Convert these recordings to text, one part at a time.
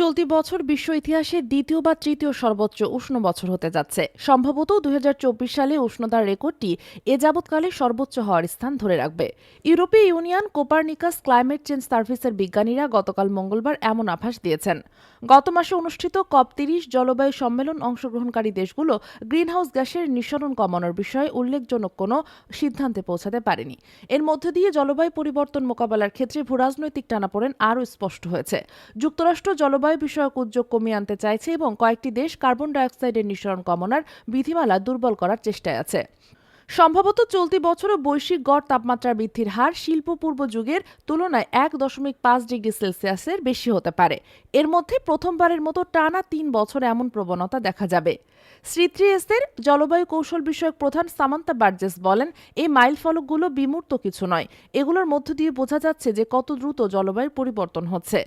চলতি বছর বিশ্ব ইতিহাসে দ্বিতীয় বা তৃতীয় সর্বোচ্চ উষ্ণ বছর হতে যাচ্ছে। সম্ভবত দুই সালে উষ্ণতার রেকর্ডটি এ যাবৎকালে সর্বোচ্চ হওয়ার স্থান ধরে রাখবে। ইউরোপীয় ইউনিয়ন কোপারনিকাস ক্লাইমেট চেঞ্জ সার্ভিসের বিজ্ঞানীরা গতকাল মঙ্গলবার এমন আভাস দিয়েছেন। গত মাসে অনুষ্ঠিত কপ তিরিশ জলবায়ু সম্মেলন অংশগ্রহণকারী দেশগুলো গ্রিনহাউস গ্যাসের নিঃসরণ কমানোর বিষয়ে উল্লেখজনক কোনো সিদ্ধান্তে পৌঁছাতে পারেনি। এর মধ্য দিয়ে জলবায়ু পরিবর্তন মোকাবেলার ক্ষেত্রে ভূরাজনৈতিক টানাপোড়েন আরও স্পষ্ট হয়েছে। যুক্তরাষ্ট্র জলবায়ু বিষয়ক উদ্যোগ কমিয়ে আনতে চাইছে এবং কয়েকটি দেশ কার্বন ডাইঅক্সাইডের নিঃসরণ কমানোর বিধিমালা দুর্বল করার চেষ্টায় আছে। সম্ভবত চলতি বছরও বৈশ্বিক গড় তাপমাত্রা বৃদ্ধির হার শিল্প পূর্ব যুগের তুলনায় এক দশমিক পাঁচ ডিগ্রি সেলসিয়াসের বেশি হতে পারে। এর মধ্যে প্রথমবারের মতো টানা তিন বছর এমন প্রবণতা দেখা যাবে। শ্রীত্রিয়েসের জলবায়ু কৌশল বিষয়ক প্রধান সামান্তা বার্জেস বলেন এই মাইল ফলকগুলো বিমূর্ত কিছু নয়। এগুলোর মধ্য দিয়ে বোঝা যাচ্ছে যে কত দ্রুত জলবায়ুর পরিবর্তন হচ্ছে।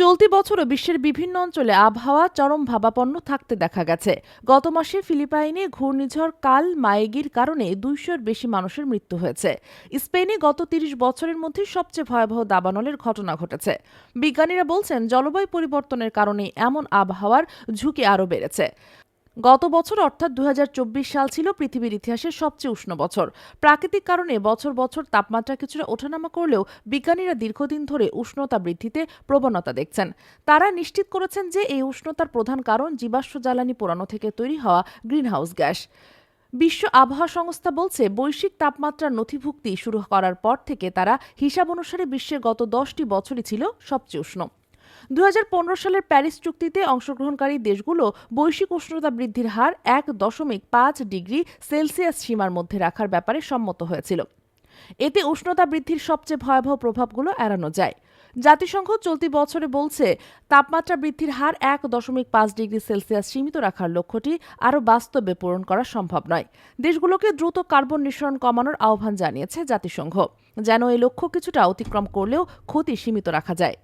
চলতি বছরও বিশ্বের বিভিন্ন অঞ্চলে আবহাওয়া চরম ভাবাপন্ন থাকতে দেখা গেছে। গত মাসে ফিলিপাইনে ঘূর্ণিঝড় কাল মায়েগির কারণে দুইশোর বেশি মানুষের মৃত্যু হয়েছে। স্পেনে গত তিরিশ বছরের মধ্যে সবচেয়ে ভয়াবহ দাবানলের ঘটনা ঘটেছে। বিজ্ঞানীরা বলছেন, জলবায়ু পরিবর্তনের কারণে এমন আবহাওয়ার ঝুঁকি আরও বেড়েছে। গত বছর অর্থাৎ দু হাজার চব্বিশ সাল ছিল পৃথিবীর ইতিহাসের সবচেয়ে উষ্ণ বছর। প্রাকৃতিক কারণে বছর বছর তাপমাত্রা কিছুটা ওঠানামা করলেও বিজ্ঞানীরা দীর্ঘদিন ধরে উষ্ণতা বৃদ্ধিতে প্রবণতা দেখছেন। তারা নিশ্চিত করেছেন যে এই উষ্ণতার প্রধান কারণ জীবাশ্ম জ্বালানি পোড়ানো থেকে তৈরি হওয়া গ্রিনহাউস গ্যাস। বিশ্ব আবহাওয়া সংস্থা বলছে, বৈশ্বিক তাপমাত্রার নথিভুক্তি শুরু করার পর থেকে তারা হিসাব অনুসারে বিশ্বের গত দশটি বছরই ছিল সবচেয়ে উষ্ণ। দু হাজার পনেরো সালের প্যারিস চুক্তিতে অংশগ্রহণকারী দেশগুলো বৈশ্বিক উষ্ণতা বৃদ্ধির হার এক দশমিক পাঁচ ডিগ্রি সেলসিয়াস সীমার মধ্যে রাখার ব্যাপারে সম্মত হয়েছিল। এতে উষ্ণতা বৃদ্ধির সবচেয়ে ভয়াবহ প্রভাবগুলো এড়ানো যায়। জাতিসংঘ চলতি বছরে বলছে, তাপমাত্রা বৃদ্ধির হার এক দশমিক পাঁচ ডিগ্রি সেলসিয়াস সীমিত রাখার লক্ষ্যটি আরও বাস্তবে পূরণ করা সম্ভব নয়। দেশগুলোকে দ্রুত কার্বন নিঃসরণ কমানোর আহ্বান জানিয়েছে জাতিসংঘ। যেন এই লক্ষ্য কিছুটা অতিক্রম করলেও ক্ষতি সীমিত রাখা যায়।